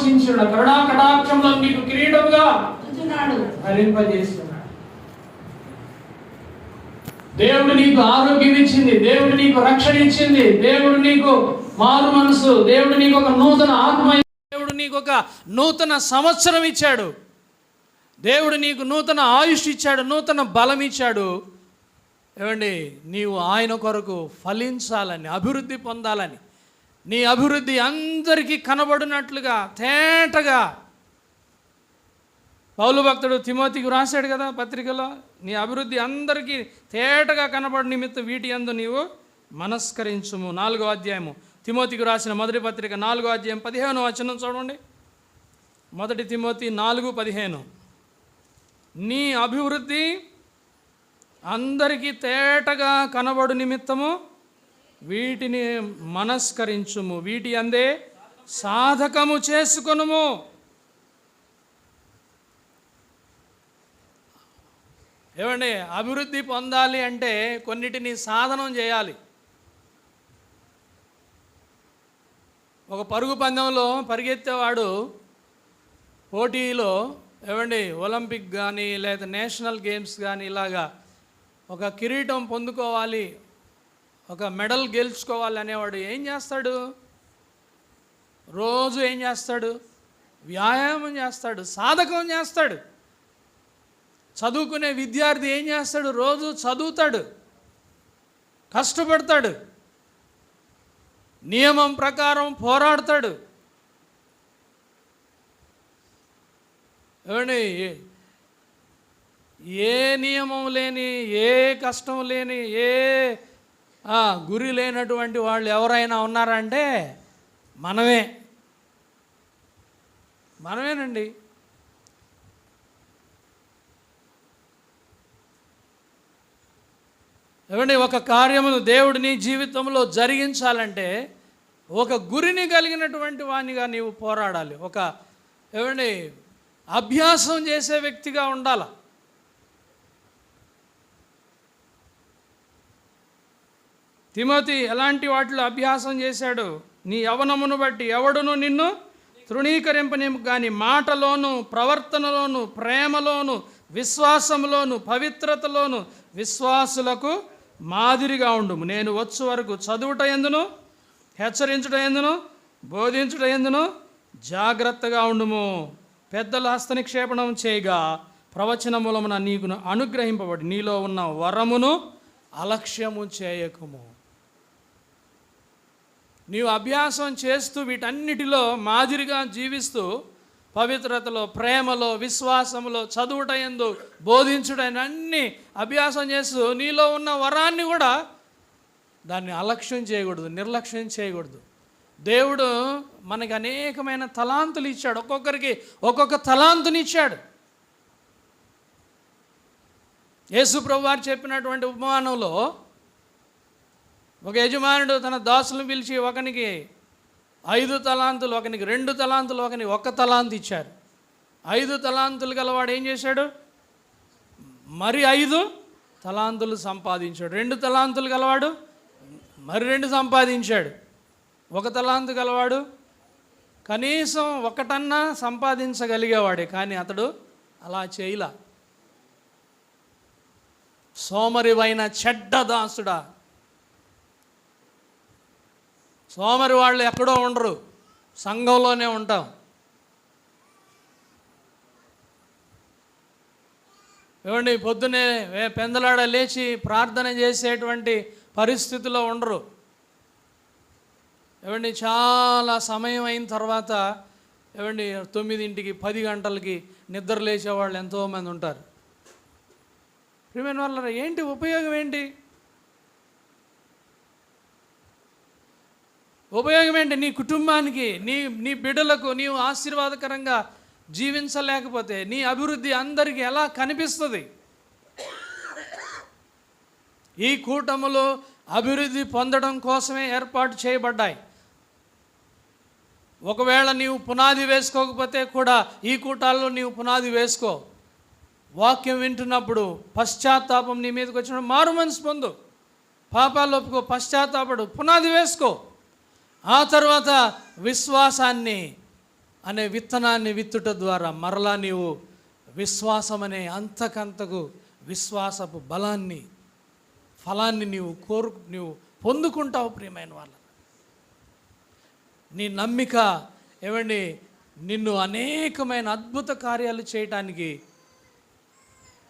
పరవశించిన కరుణా కటాక్షంలో నీకు కిరీటముగా దేవుడు నీకు ఆరోగ్యం ఇచ్చింది దేవుడు నీకు రక్షణ ఇచ్చింది దేవుడు నీకు మారు మనసు. దేవుడు నీకు ఒక నూతన ఆత్మ దేవుడు నీకు ఒక నూతన సంవత్సరం ఇచ్చాడు. దేవుడు నీకు నూతన ఆయుష్ ఇచ్చాడు. నూతన బలం ఇచ్చాడు. ఏమండి? నీవు ఆయన కొరకు ఫలించాలని అభివృద్ధి పొందాలని నీ అభివృద్ధి అందరికీ కనబడినట్లుగా తేటగా. పౌలు భక్తుడు తిమోతికి రాశాడు కదా పత్రికలో నీ అభివృద్ధి అందరికీ తేటగా కనబడి నిమిత్తం వీటి అందు నీవు మనస్కరించుము. నాలుగో అధ్యాయము. తిమోతికి రాసిన మొదటి పత్రిక నాలుగో అధ్యాయం పదిహేను వచనం చూడండి. మొదటి తిమోతి నాలుగు పదిహేను. నీ అభివృద్ధి అందరికీ తేటగా కనబడు నిమిత్తము వీటిని మనస్కరించుము. వీటి అందే సాధకము చేసుకొనుము. ఏమండి అభివృద్ధి పొందాలి అంటే కొన్నిటిని సాధనం చేయాలి. ఒక పరుగు పందెంలో పరిగెత్తేవాడు పోటీలో ఏమండి ఒలింపిక్ కానీ లేదా నేషనల్ గేమ్స్ కానీ ఇలాగా ఒక కిరీటం పొందుకోవాలి ఒక మెడల్ గెలుచుకోవాలి అనేవాడు ఏం చేస్తాడు? రోజు ఏం చేస్తాడు? వ్యాయామం చేస్తాడు సాధకం చేస్తాడు. చదువుకునే విద్యార్థి ఏం చేస్తాడు? రోజు చదువుతాడు కష్టపడతాడు నియమం ప్రకారం పోరాడతాడు. ఏమండి ఏ- ఏ నియమం లేని ఏ కష్టం లేని ఏ గురి లేనటువంటి వాళ్ళు ఎవరైనా ఉన్నారంటే మనమే. మనమేనండి. ఏమండి ఒక కార్యమును దేవుడు నీ జీవితంలో జరిగించాలంటే ఒక గురిని కలిగినటువంటి వానిగా నీవు పోరాడాలి. ఒక ఏమండి అభ్యాసం చేసే వ్యక్తిగా ఉండాలి. తిమోతి ఎలాంటి వాటిలో అభ్యాసం చేశాడు? నీ యవనమును బట్టి ఎవడును నిన్ను తృణీకరింపనేము? కానీ మాటలోను ప్రవర్తనలోను ప్రేమలోను విశ్వాసంలోను పవిత్రతలోను విశ్వాసులకు మాదిరిగా ఉండుము. నేను వచ్చు వరకు చదువుట ఎందును? హెచ్చరించుట ఎందును? బోధించుట ఎందును? జాగ్రత్తగా ఉండుము. పెద్దల హస్తనిక్షేపణం చేయగా ప్రవచన మూలమున నీకును అనుగ్రహింపబడి నీలో ఉన్న వరమును అలక్ష్యము చేయకము. నీవు అభ్యాసం చేస్తూ వీటన్నిటిలో మాదిరిగా జీవిస్తూ పవిత్రతలో ప్రేమలో విశ్వాసంలో చదువుట ఎందు బోధించుటైన అన్ని అభ్యాసం చేస్తూ నీలో ఉన్న వరాన్ని కూడా దాన్ని అలక్ష్యం చేయకూడదు నిర్లక్ష్యం చేయకూడదు. దేవుడు మనకి అనేకమైన తలాంతులు ఇచ్చాడు. ఒక్కొక్కరికి ఒక్కొక్క తలాంతుని ఇచ్చాడు. యేసుప్రభు వారు చెప్పినటువంటి ఉపమానంలో ఒక యజమానుడు తన దాసులను పిలిచి ఒకనికి ఐదు తలాంతులు ఒకనికి రెండు తలాంతులు ఒకనికి ఒక్క తలాంతు ఇచ్చారు. ఐదు తలాంతులు గలవాడు ఏం చేశాడు? మరి ఐదు తలాంతులు సంపాదించాడు. రెండు తలాంతులు గలవాడు? మరి రెండు సంపాదించాడు. ఒక తలాంతు గలవాడు కనీసం ఒకటన్నా సంపాదించగలిగేవాడే కానీ అతడు అలా చేయలా. సోమరివైన చెడ్డ దాసుడా. సోమరి వాళ్ళు ఎక్కడో ఉండరు. సంఘంలోనే ఉంటాం. ఏమండి పొద్దునే వే- పెందలాడ లేచి ప్రార్థన చేసేటువంటి పరిస్థితిలో ఉండరు. ఏమండి చాలా సమయం అయిన తర్వాత ఏమండి తొమ్మిదింటికి పది గంటలకి నిద్ర లేచే వాళ్ళు ఎంతోమంది ఉంటారు. ప్రియమైన వాళ్ళ ఏంటి ఉపయోగం ఏంటి? ఉపయోగం ఏంటి? నీ కుటుంబానికి నీ నీ బిడ్డలకు నీవు ఆశీర్వాదకరంగా జీవించలేకపోతే నీ అభివృద్ధి అందరికీ ఎలా కనిపిస్తుంది? ఈ కూటములు అభివృద్ధి పొందడం కోసమే ఏర్పాటు చేయబడ్డాయి. ఒకవేళ నీవు పునాది వేసుకోకపోతే కూడా ఈ కూటాల్లో నీవు పునాది వేసుకో. వాక్యం వింటున్నప్పుడు పశ్చాత్తాపం నీ మీదకి వచ్చినప్పుడు మారు మనసు పొందు. పాపాలు ఒప్పుకో పశ్చాత్తాపడు. పునాది వేసుకో. ఆ తర్వాత విశ్వాసాన్ని అనే విత్తనాన్ని విత్తుట ద్వారా మరలా నీవు విశ్వాసం అనే అంతకంతకు విశ్వాసపు బలాన్ని ఫలాన్ని నీవు కోరు నీవు పొందుకుంటావు ప్రియమైన వాళ్ళ. నీ నమ్మిక ఏమండి నిన్ను అనేకమైన అద్భుత కార్యాలు చేయటానికి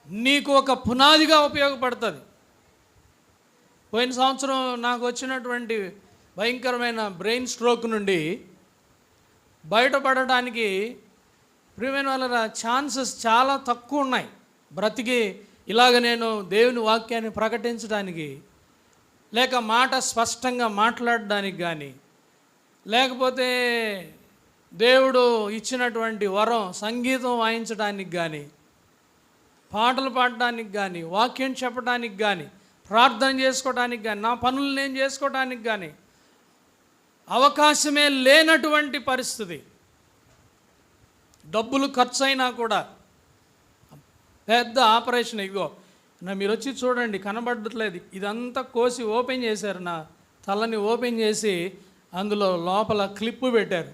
నీకు ఒక పునాదిగా ఉపయోగపడుతుంది. పోయిన సంవత్సరం నాకు వచ్చినటువంటి భయంకరమైన బ్రెయిన్ స్ట్రోక్ నుండి బయటపడటానికి ప్రియమైన వాళ్ళ ఛాన్సెస్ చాలా తక్కువ ఉన్నాయి. బ్రతికి ఇలాగ నేను దేవుని వాక్యాన్ని ప్రకటించడానికి లేక మాట స్పష్టంగా మాట్లాడడానికి కానీ లేకపోతే దేవుడు ఇచ్చినటువంటి వరం సంగీతం వాయించడానికి కానీ పాటలు పాడడానికి కానీ వాక్యం చెప్పడానికి కానీ ప్రార్థన చేసుకోవడానికి కానీ నా పనులు నేను చేసుకోవడానికి కానీ అవకాశమే లేనటువంటి పరిస్థితి. డబ్బులు ఖర్చు అయినా కూడా పెద్ద ఆపరేషన్. ఇగో నా మీరు వచ్చి చూడండి కనబడట్లేదు. ఇదంతా కోసి ఓపెన్ చేశారు నా తలని ఓపెన్ చేసి అందులో లోపల క్లిప్పు పెట్టారు.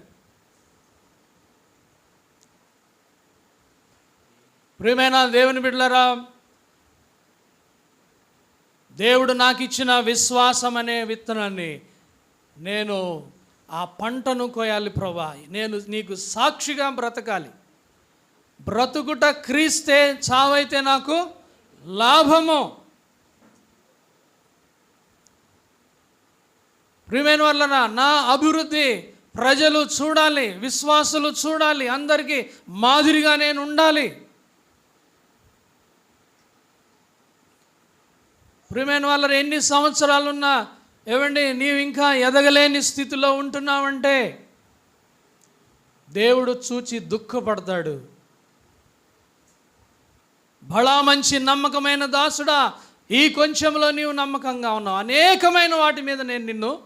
ప్రియమైన దేవుని బిడ్డలారా దేవుడు నాకు ఇచ్చిన విశ్వాసం అనే విత్తనాన్ని నేను ఆ పంటను కోయాలి ప్రభా నేను నీకు సాక్షిగా బ్రతకాలి. బ్రతుకుట క్రీస్తే చావైతే నాకు లాభము. ప్రియమైన వలన నా అభివృద్ధి ప్రజలు చూడాలి విశ్వాసులు చూడాలి అందరికీ మాదిరిగా నేను ఉండాలి. ప్రియమైన వాళ్ళ ఎన్ని సంవత్సరాలున్నా ఏమండి నీవు ఇంకా ఎదగలేని స్థితిలో ఉంటున్నావంటే దేవుడు చూచి దుఃఖపడతాడు. బళా మంచి నమ్మకమైన దాసుడా ఈ కొంచెంలో నీవు నమ్మకంగా ఉన్నావు. అనేకమైన వాటి మీద నేను నిన్ను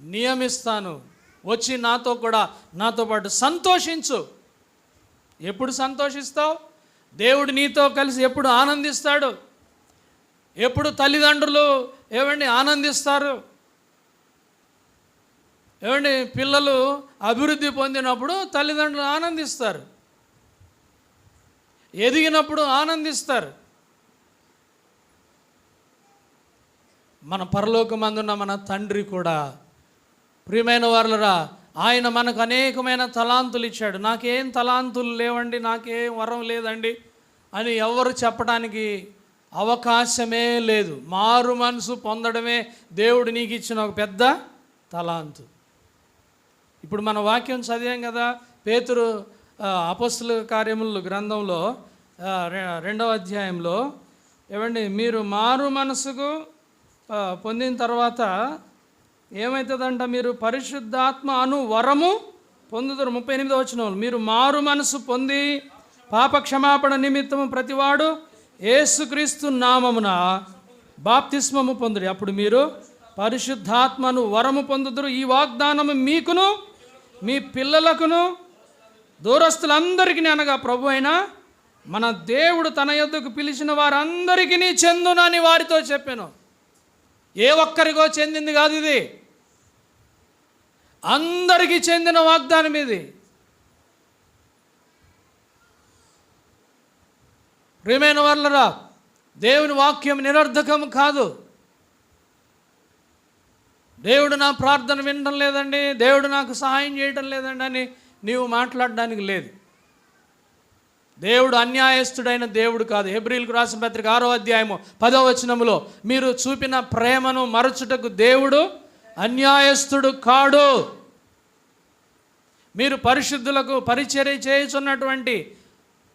నియమిస్తాను. వచ్చి నాతో కూడా నాతో పాటు సంతోషించు. ఎప్పుడు సంతోషిస్తావు? దేవుడు నీతో కలిసి ఎప్పుడు ఆనందిస్తాడు? ఎప్పుడు తల్లిదండ్రులు ఏమండి ఆనందిస్తారు? ఏమండి పిల్లలు అభివృద్ధి పొందినప్పుడు తల్లిదండ్రులు ఆనందిస్తారు? ఎదిగినప్పుడు ఆనందిస్తారు? మన పరలోకమందున్న మన తండ్రి కూడా ప్రియమైన వారులరా ఆయన మనకు అనేకమైన తలాంతులు ఇచ్చాడు. నాకేం తలాంతులు లేవండి నాకేం వరం లేదండి అని ఎవరు చెప్పడానికి అవకాశమే లేదు. మారు మనసు పొందడమే దేవుడు నీకు ఇచ్చిన ఒక పెద్ద తలాంతు. ఇప్పుడు మన వాక్యం చదివాం కదా పేతురు అపస్సుల అపస్తుల కార్యములు గ్రంథంలో రె- రెండవ అధ్యాయంలో ఏమండి మీరు మారు మనసుకు పొందిన తర్వాత ఏమవుతుందంట మీరు? పరిశుద్ధాత్మ అను వరము పొందుతారు ముప్పై ఎనిమిదో వచ్చిన మీరు మారు మనసు పొంది పాప క్షమాపణ నిమిత్తము ప్రతివాడు యేసుక్రీస్తు నామమున బాప్తిస్మము పొందుడి. అప్పుడు మీరు పరిశుద్ధాత్మను వరము పొందుదురు. ఈ వాగ్దానము మీకును మీ పిల్లలకును దూరస్తులందరికీ అనగా ప్రభు అయినా మన దేవుడు తన యొద్దకు పిలిచిన వారందరికీ చెందునని వారితో చెప్పాను. ఏ ఒక్కరికో చెందింది కాదు ఇది. అందరికీ చెందిన వాగ్దానం ఇది. ప్రియమైన వాళ్ళరా దేవుని వాక్యం నిరర్ధకం కాదు. దేవుడు నా ప్రార్థన వినడం లేదండి దేవుడు నాకు సహాయం చేయటం లేదండి అని నీవు మాట్లాడడానికి లేదు. దేవుడు అన్యాయస్తుడైన దేవుడు కాదు. హెబ్రిల్కు రాసిన పత్రిక ఆరో అధ్యాయము పదో వచనములో మీరు చూపిన ప్రేమను మరచుటకు దేవుడు అన్యాయస్తుడు కాడు. మీరు పరిశుద్ధులకు పరిచర్య చేయుచున్నటువంటి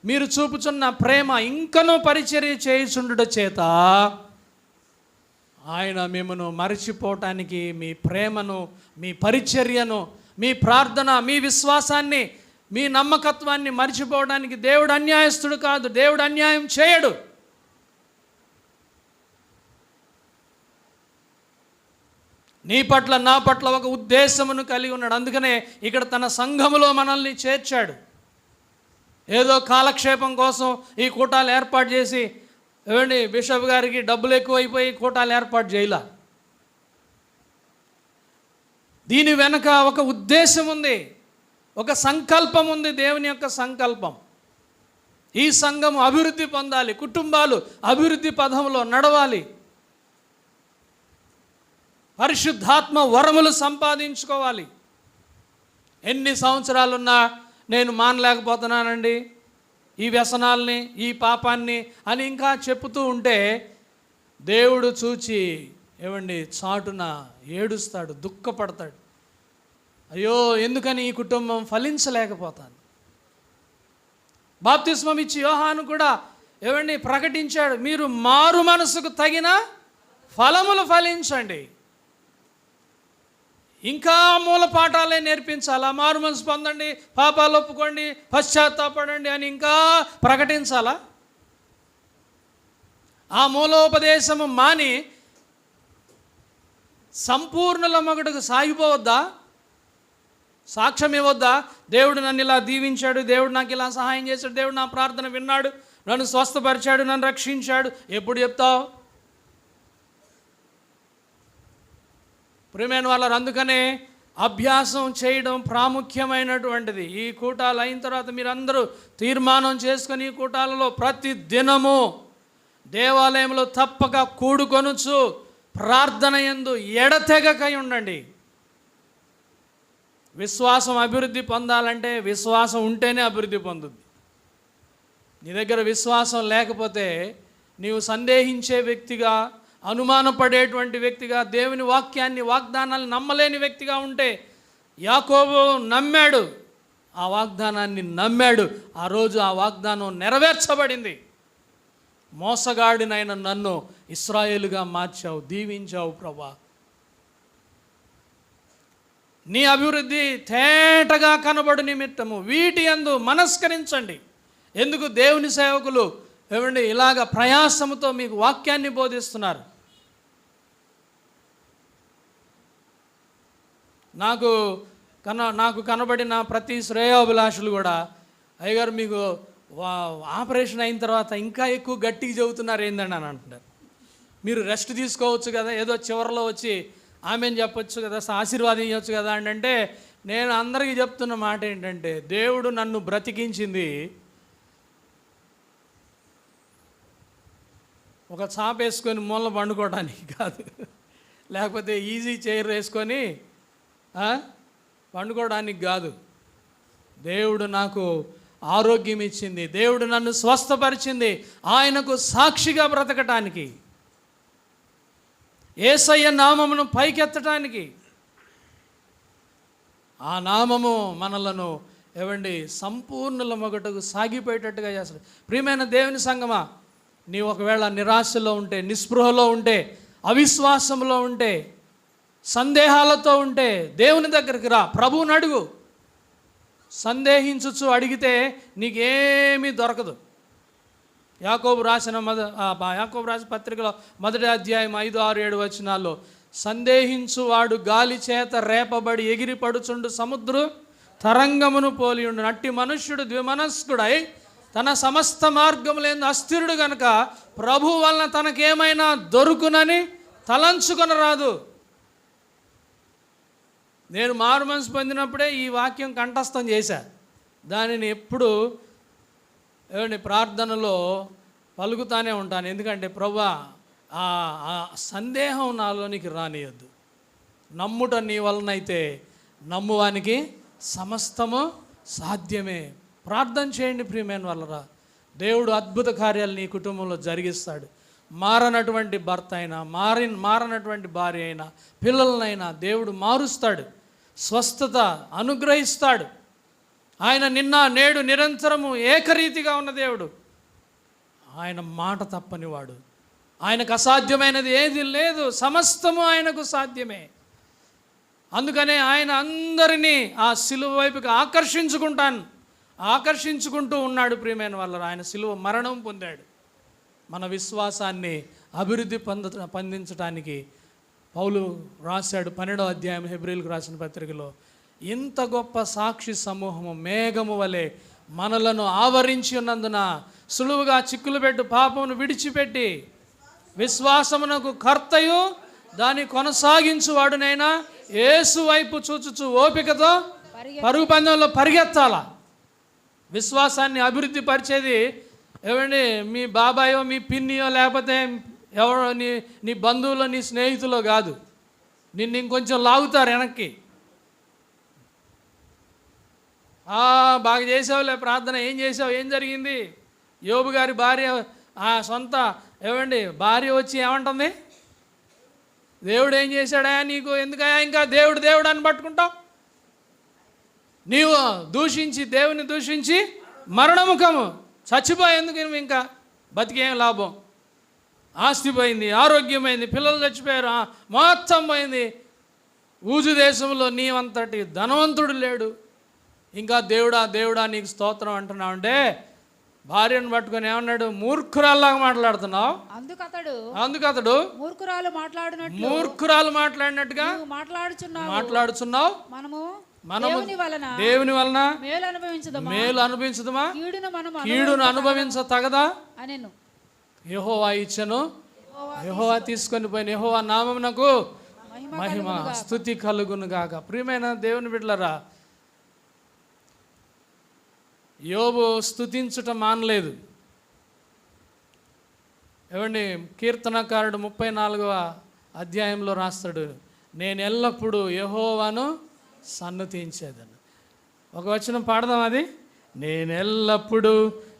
మీరు చూపుచున్న ప్రేమ ఇంకనూ పరిచర్య చేయుచుండుట చేత ఆయన మిమ్మను మరచిపోవటానికి మీ ప్రేమను మీ పరిచర్యను మీ ప్రార్థన మీ విశ్వాసాన్ని మీ నమ్మకత్వాన్ని మర్చిపోవడానికి దేవుడు అన్యాయస్తుడు కాదు దేవుడు అన్యాయం చేయడు. నీ పట్ల నా పట్ల ఒక ఉద్దేశమును కలిగి ఉన్నాడు. అందుకనే ఇక్కడ తన సంఘములో మనల్ని చేర్చాడు. ఏదో కాలక్షేపం కోసం ఈ కూటాలు ఏర్పాటు చేసి ఏమండి బిషప్ గారికి డబ్బులు ఎక్కువైపోయి కూటాలు ఏర్పాటు చేయాల? దీని వెనక ఒక ఉద్దేశం ఉంది ఒక సంకల్పం ఉంది దేవుని యొక్క సంకల్పం. ఈ సంఘం అభివృద్ధి పొందాలి కుటుంబాలు అభివృద్ధి పదంలో నడవాలి. పరిశుద్ధాత్మ వరములు సంపాదించుకోవాలి. ఎన్ని సంవత్సరాలున్నా నేను మానలేకపోతున్నానండి. ఈ వ్యసనాల్ని ఈ పాపాన్ని అని ఇంకా చెప్తూ ఉంటే దేవుడు చూచి ఏమండి చాటున ఏడుస్తాడు దుఃఖపడతాడు. అయ్యో ఎందుకని ఈ కుటుంబం ఫలించలేకపోతాను బాప్తిస్మం ఇచ్చి యోహాను కూడా ఏమండి ప్రకటించాడు మీరు మారు మనసుకు తగిన ఫలములు ఫలించండి. ఇంకా మూల పాఠాలే నేర్పించాలా? మారు మనసు పొందండి పాపాలు ఒప్పుకోండి పశ్చాత్తాపడండి అని ఇంకా ప్రకటించాలా? ఆ మూలోపదేశము మాని సంపూర్ణుల మగుడుకు సాగిపోవద్దా? సాక్ష్యం ఇవ్వద్దా దేవుడు నన్ను ఇలా దీవించాడు దేవుడు నాకు ఇలా సహాయం చేశాడు దేవుడు నా ప్రార్థన విన్నాడు నన్ను స్వస్థపరిచాడు నన్ను రక్షించాడు. ఎప్పుడు చెప్తావు? ప్రియమైన వాళ్ళరు అందుకనే అభ్యాసం చేయడం ప్రాముఖ్యమైనటువంటిది. ఈ కూటాలు అయిన తర్వాత మీరందరూ తీర్మానం చేసుకొని ఈ కూటాలలో ప్రతి దినము దేవాలయంలో తప్పక కూడుకొనుచు ప్రార్థన ఎందు ఎడతెగకై ఉండండి. విశ్వాసం అభివృద్ధి పొందాలంటే విశ్వాసం ఉంటేనే అభివృద్ధి పొందుద్ది. నీ దగ్గర విశ్వాసం లేకపోతే నీవు సందేహించే వ్యక్తిగా అనుమానపడేటువంటి వ్యక్తిగా దేవుని వాక్యాన్ని వాగ్దానాన్ని నమ్మలేని వ్యక్తిగా ఉంటే యాకోబు నమ్మాడు. ఆ వాగ్దానాన్ని నమ్మాడు. ఆ రోజు ఆ వాగ్దానం నెరవేర్చబడింది. మోసగాడినైన నన్ను ఇస్రాయేలుగా మార్చావు దీవించావు ప్రభా నీ అభివృద్ధి తేటగా కనబడు నిమిత్తము. వీటి అందు మనస్కరించండి. ఎందుకు? దేవుని సేవకులు ఏమండి ఇలాగ ప్రయాసముతో మీకు వాక్యాన్ని బోధిస్తున్నారు. నాకు కన నాకు కనబడిన ప్రతి శ్రేయోభిలాషులు కూడా అయ్యగారు మీకు వా- ఆపరేషన్ అయిన తర్వాత ఇంకా ఎక్కువ గట్టిగా చెబుతున్నారు ఏందండి అని అంటున్నారు. మీరు రెస్ట్ తీసుకోవచ్చు కదా ఏదో చివరిలో వచ్చి ఆమెను చెప్పొచ్చు కదా ఆశీర్వాదం ఇవ్వచ్చు కదా అంటే నేను అందరికీ చెప్తున్న మాట ఏంటంటే దేవుడు నన్ను బ్రతికించింది ఒక చాప వేసుకొని మూల పండుకోవడానికి కాదు. లేకపోతే ఈజీ చైర్ వేసుకొని పండుకోవడానికి కాదు. దేవుడు నాకు ఆరోగ్యం ఇచ్చింది. దేవుడు నన్ను స్వస్థపరిచింది. ఆయనకు సాక్షిగా బ్రతకటానికి. ఏసయ్య నామమును పైకెత్తటానికి. ఆ నామము మనలను ఏవండి సంపూర్ణుల మొగటకు సాగిపోయేటట్టుగా చేస్తాడు. ప్రియమైన దేవుని సంగమా నీ ఒకవేళ నిరాశలో ఉంటే నిస్పృహలో ఉంటే అవిశ్వాసంలో ఉంటే సందేహాలతో ఉంటే దేవుని దగ్గరికి రా. ప్రభువుని అడుగు. సందేహించుచు అడిగితే నీకేమీ దొరకదు. యాకోబు రాసిన మొద బా- యాకోబు రాసిన పత్రికలో మొదటి అధ్యాయం ఐదు ఆరు ఏడు వచనాల్లో సందేహించువాడు గాలి చేత రేపబడి ఎగిరి పడుచుండు సముద్రం తరంగమును పోలి ఉండు నట్టి మనుష్యుడు ద్విమనస్కుడై తన సమస్త మార్గములేందు అస్థిరుడు గనక ప్రభు వలన తనకేమైనా దొరుకునని తలంచుకొని రాదు నేను మారు మనసు పొందినప్పుడే ఈ వాక్యం కంఠస్థం చేశా. దానిని ఎప్పుడు ఏమండి ప్రార్థనలో పలుకుతానే ఉంటాను. ఎందుకంటే ప్రభా ఆ ఆ సందేహం నాలోనికి రానియద్దు. నమ్ముట నీ వలనైతే నమ్మువానికి సమస్తము సాధ్యమే. ప్రార్థన చేయండి ప్రియమైన వల్లరా దేవుడు అద్భుత కార్యాలు నీ కుటుంబంలో జరిగిస్తాడు. మారనటువంటి భర్త అయినా మారి మారనటువంటి భార్య అయినా పిల్లలనైనా దేవుడు మారుస్తాడు. స్వస్థత అనుగ్రహిస్తాడు. ఆయన నిన్న నేడు నిరంతరము ఏకరీతిగా ఉన్న దేవుడు. ఆయన మాట తప్పనివాడు. ఆయనకు అసాధ్యమైనది ఏది లేదు. సమస్తము ఆయనకు సాధ్యమే. అందుకనే ఆయన అందరినీ ఆ సిలువ వైపుకి ఆకర్షించుకుంటాను. ఆకర్షించుకుంటూ ఉన్నాడు ప్రియమైన వల్ల ఆయన సిలువ మరణం పొందాడు. మన విశ్వాసాన్ని అభివృద్ధి పొంద పొందించడానికి పౌలు రాశాడు పన్నెండో అధ్యాయం హెబ్రిల్కు రాసిన పత్రికలో ఇంత గొప్ప సాక్షి సమూహము మేఘము వలె మనలను ఆవరించి ఉన్నందున సులువుగా చిక్కులు పెట్టు పాపమును విడిచిపెట్టి విశ్వాసమునకు కర్తయు దాన్ని కొనసాగించువాడునైనా యేసు వైపు చూచుచు ఓపికతో పరుగు పందెంలో పరిగెత్తాల? విశ్వాసాన్ని అభివృద్ధి పరిచేది ఏమండి మీ బాబాయో మీ పిన్నియో లేకపోతే ఎవరో నీ నీ బంధువులు నీ స్నేహితులు కాదు. నిన్ను ఇంకొంచెం లాగుతారు వెనక్కి. బాగా చేసావులే ప్రార్థన. ఏం చేసావు? ఏం జరిగింది? యోబు గారి భార్య ఆ సొంత ఏమండి భార్య వచ్చి ఏమంటుంది? దేవుడు ఏం చేశాడా నీకు? ఎందుకయా ఇంకా దేవుడు దేవుడు అని పట్టుకుంటావు? నీవు దూషించి దేవుని దూషించి మరణముఖము చచ్చిపోయేందుకు నువ్వు ఇంకా బతికేం లాభం? ఆస్తి పోయింది ఆరోగ్యమైంది పిల్లలు చచ్చిపోయారు మొత్తం పోయింది. ఊజు దేశంలో నీవంతటి ధనవంతుడు లేడు. ఇంకా దేవుడా దేవుడా నీకు స్తోత్రం అంటున్నావు అంటే భార్యను పట్టుకొని ఏమన్నాడు? మూర్ఖురాల్లాగా మాట్లాడుతున్నావు. అందుకతడు అందుకు అతడు మూర్ఖురాలు మాట్లాడినట్లు మూర్ఖురాలు మాట్లాడినట్టుగా మాట్లాడుచున్నావు. మాట్లాడుచున్నావు. మనము మనము దేవుని వలన మేలు అనుభవించదమా? మేలు అనుభవించదుమా? కీడును అనుభవించ తగదా అనెను. యెహోవా ఇచ్చను. యెహోవా తీసుకొని పోయిన యెహోవా నామమునకు మహిమ మహిమ స్థుతి కలుగును గాక ప్రియమైన దేవుని బిడ్డలరా యోబు స్థుతించుట మానలేదు. ఏమండి కీర్తనకారుడు ముప్పై నాలుగవ అధ్యాయంలో రాస్తాడు నేను ఎల్లప్పుడూ యహోవాను సన్నతించేదను. ఒక వచనం పాడదాం అది. నేను ఎల్లప్పుడూ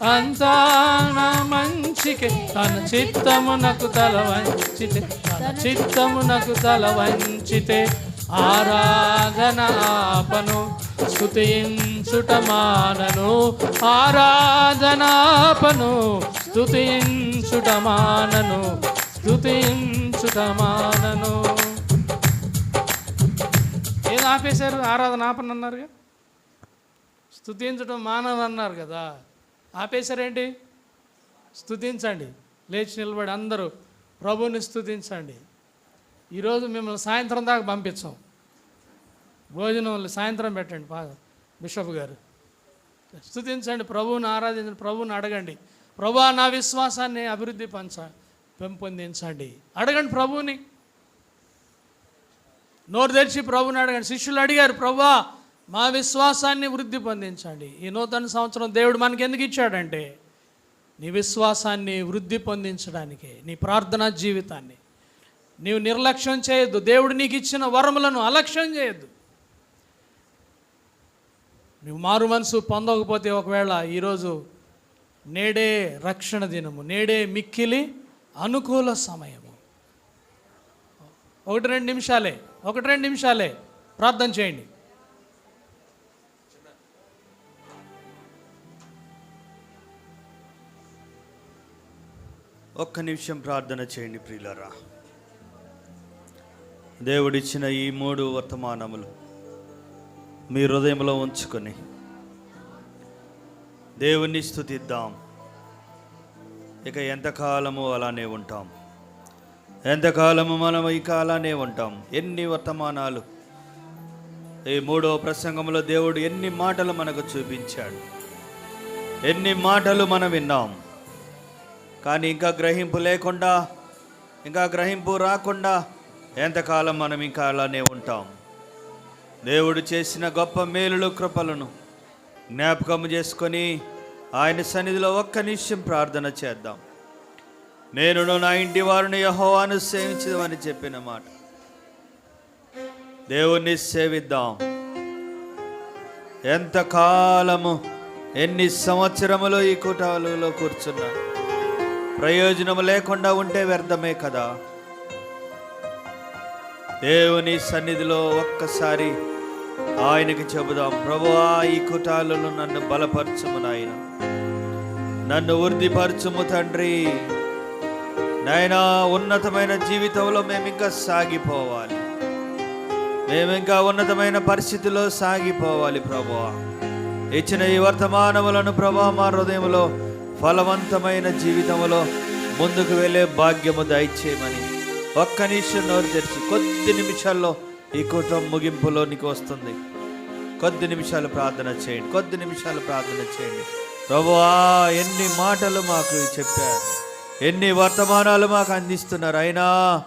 అంతా మంచికే తన చిత్తమునకు తల వంచితే తన చిత్తమునకు తల వంచితే ఆరాధన ఆపను స్తుతించుట మానను. ఆరాధనాపను మానను స్తుతించుట మానను. ఏం ఆపేశారు? ఆరాధన ఆపనన్నారుగా స్తుతించడం మానవన్నారు కదా. ఆపేశారేంటి? స్థుతించండి లేచి నిలబడి అందరూ ప్రభుని స్థుతించండి ఈరోజు మిమ్మల్ని సాయంత్రం దాకా పంపించాం. భోజనం సాయంత్రం పెట్టండి బిషప్ గారు. స్థుతించండి ప్రభువుని ఆరాధించండి ప్రభువుని అడగండి. ప్రభు నా విశ్వాసాన్ని అభివృద్ధి పంచ పెంపొందించండి. అడగండి ప్రభువుని. నోరు తెరిచి ప్రభుని అడగండి. శిష్యులు అడిగారు ప్రభా మా విశ్వాసాన్ని వృద్ధి పొందించండి. ఈ నూతన సంవత్సరం దేవుడు మనకి ఎందుకు ఇచ్చాడంటే నీ విశ్వాసాన్ని వృద్ధి పొందించడానికి నీ ప్రార్థనా జీవితాన్ని. నీవు నిర్లక్ష్యం చేయొద్దు. దేవుడు నీకు ఇచ్చిన వరములను అలక్ష్యం చేయొద్దు. నువ్వు మారు మనసు పొందకపోతే ఒకవేళ ఈరోజు నేడే రక్షణ దినము నేడే మిక్కిలి అనుకూల సమయము. ఒకటి రెండు నిమిషాలే ఒకటి రెండు నిమిషాలే ప్రార్థన చేయండి. ఒక్క నిమిషం ప్రార్థన చేయండి ప్రియులరా. దేవుడిచ్చిన ఈ మూడు వర్తమానములు మీ హృదయంలో ఉంచుకొని దేవుణ్ణి స్థుతిద్దాం ఇక ఎంతకాలము అలానే ఉంటాం. ఎంతకాలము మనం ఇక అలానే ఉంటాం. ఎన్ని వర్తమానాలు. ఈ మూడో ప్రసంగంలో దేవుడు ఎన్ని మాటలు మనకు చూపించాడు. ఎన్ని మాటలు మనం విన్నాం. కానీ ఇంకా గ్రహింపు లేకుండా ఇంకా గ్రహింపు రాకుండా ఎంతకాలం మనం ఇంకా అలానే ఉంటాం? దేవుడు చేసిన గొప్ప మేలులు కృపలను జ్ఞాపకం చేసుకొని ఆయన సన్నిధిలో ఒక్క నిమిషం ప్రార్థన చేద్దాం. నేను నా ఇంటి వారిని యహోవాను సేవించదమని చెప్పిన మాట. దేవుణ్ణి సేవిద్దాం. ఎంతకాలము ఎన్ని సంవత్సరములు ఈ కుటాలలో కూర్చున్నా ప్రయోజనం లేకుండా ఉంటే వ్యర్థమే కదా. దేవుని సన్నిధిలో ఒక్కసారి ఆయనకి చెబుదాం ప్రభువా ఈ కుటాలను నన్ను బలపరచుము నాయన. నన్ను వృద్ధిపరచుము తండ్రి. నాయనా ఉన్నతమైన జీవితంలో మేము ఇంకా సాగిపోవాలి. మేము ఇంకా ఉన్నతమైన పరిస్థితిలో సాగిపోవాలి ప్రభువా. ఇచ్చిన ఈ వర్తమానములను ప్రభా మా హృదయంలో ఫలవంతమైన జీవితంలో ముందుకు వెళ్ళే భాగ్యము దయచేయమని ఒక్క నిమిషం నోరు తెరిచి కొద్ది నిమిషాల్లో ఈ కుటుంబం ముగింపులోనికి వస్తుంది. కొద్ది నిమిషాలు ప్రార్థన చేయండి కొద్ది నిమిషాలు ప్రార్థన చేయండి. ప్రభువా ఎన్ని మాటలు మాకు చెప్పారు ఎన్ని వర్తమానాలు మాకు అందిస్తున్నారు. అయినా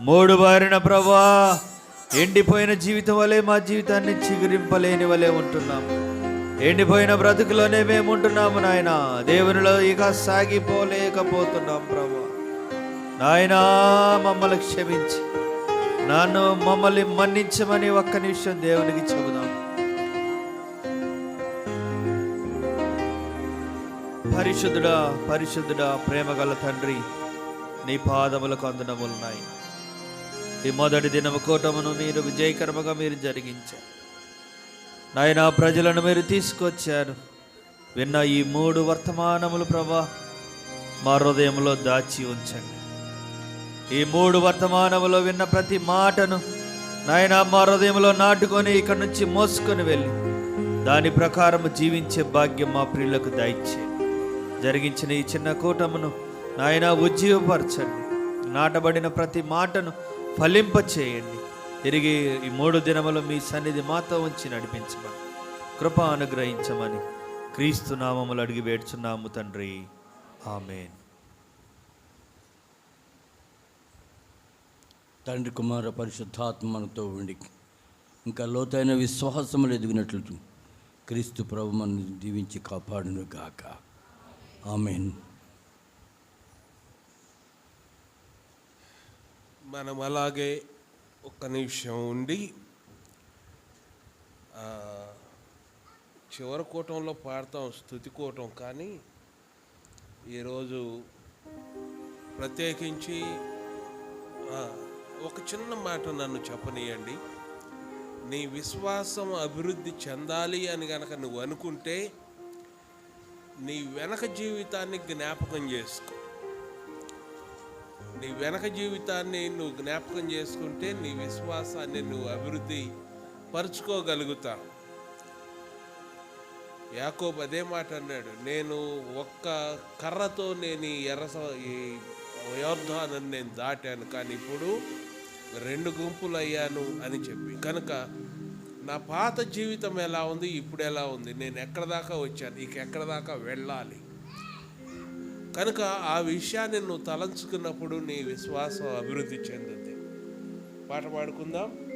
మూడు బారిన ప్రభా ఎండిపోయిన జీవితం వలె మా జీవితాన్ని చిగురింపలేని వలె ఉంటున్నాము. ఎండిపోయిన బ్రతుకులోనే మేము ఉంటున్నాము నాయన. దేవునిలో ఇక సాగిపోలేకపోతున్నాం ప్రభు. నాయనా మమ్మల్ని క్షమించి. నన్ను మమ్మల్ని మన్నించమని ఒక్క నిమిషం దేవునికి చెబుదాం. పరిశుద్ధుడా పరిశుద్ధుడా ప్రేమగల తండ్రి నీ పాదములకు అందనములున్నాయి ఈ మొదటి దినము కూటమును మీరు విజయకరముగా మీరు జరిగించారు. నాయన ప్రజలను మీరు తీసుకొచ్చారు. విన్న ఈ మూడు వర్తమానములు ప్రభా మా హృదయంలో దాచి ఉంచండి. ఈ మూడు వర్తమానములో విన్న ప్రతి మాటను నాయన మా హృదయంలో నాటుకొని ఇక్కడి నుంచి మోసుకొని వెళ్ళి దాని ప్రకారం జీవించే భాగ్యం మా ప్రియులకు దాయిచ్చే జరిగించిన ఈ చిన్న కూటమును నాయన ఉజ్జీవపరచండి. నాటబడిన ప్రతి మాటను ఫలింప చేయండి తిరిగి ఈ మూడు దినములు మీ సన్నిధి మాతో ఉంచి నడిపించమని కృప అనుగ్రహించమని క్రీస్తు నామములు అడిగి వేడుచున్నాము తండ్రి. ఆమెన్. తండ్రి కుమార పరిశుద్ధాత్మ మనతో ఉండి ఇంకా లోతైన విశ్వాసములు ఎదిగినట్లు క్రీస్తు ప్రభు మనల్ని దీవించి కాపాడును గాక. ఆమెన్. మనం అలాగే ఒక్క నిమిషం ఉండి చివరి కూటంలో పాడతాం స్థుతి కూటం కానీ ఈరోజు ప్రత్యేకించి ఒక చిన్న మాట నన్ను చెప్పనీయండి. నీ విశ్వాసం అభివృద్ధి చెందాలి అని కనుక నువ్వు అనుకుంటే నీ వెనక జీవితాన్ని జ్ఞాపకం చేసుకో. నీ వెనక జీవితాన్ని నువ్వు జ్ఞాపకం చేసుకుంటే నీ విశ్వాసాన్ని నువ్వు అభివృద్ధి పరుచుకోగలుగుతా. యాకోబ్ అదే మాట అన్నాడు నేను ఒక్క కర్రతో నేను ఈ ఎర్ర ఈ యోర్ధాను నేను దాటాను కానీ ఇప్పుడు రెండు గుంపులు అయ్యాను అని చెప్పి. కనుక నా పాత జీవితం ఎలా ఉంది ఇప్పుడు ఎలా ఉంది? నేను ఎక్కడ దాకా వచ్చాను? ఇక ఎక్కడ దాకా వెళ్ళాలి? కనుక ఆ విషయాన్ని నువ్వు తలంచుకున్నప్పుడు నీ విశ్వాసం అభివృద్ధి చెందుద్ది. పాట పాడుకుందాం.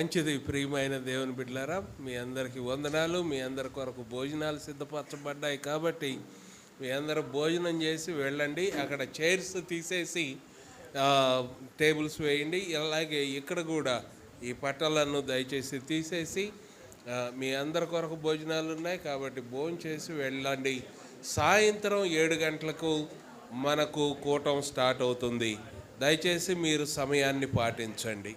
మంచిది ప్రియమైన దేవుని బిడ్డలారా మీ అందరికీ వందనాలు మీ అందరి కొరకు భోజనాలు సిద్ధపరచబడ్డాయి కాబట్టి మీ అందరూ భోజనం చేసి వెళ్ళండి అక్కడ చైర్స్ తీసేసి టేబుల్స్ వేయండి అలాగే ఇక్కడ కూడా ఈ పట్టాలను దయచేసి తీసేసి మీ అందరి కొరకు భోజనాలు ఉన్నాయి కాబట్టి భోజనం చేసి వెళ్ళండి. సాయంత్రం ఏడు గంటలకు మనకు కూటం స్టార్ట్ అవుతుంది. దయచేసి మీరు సమయాన్ని పాటించండి.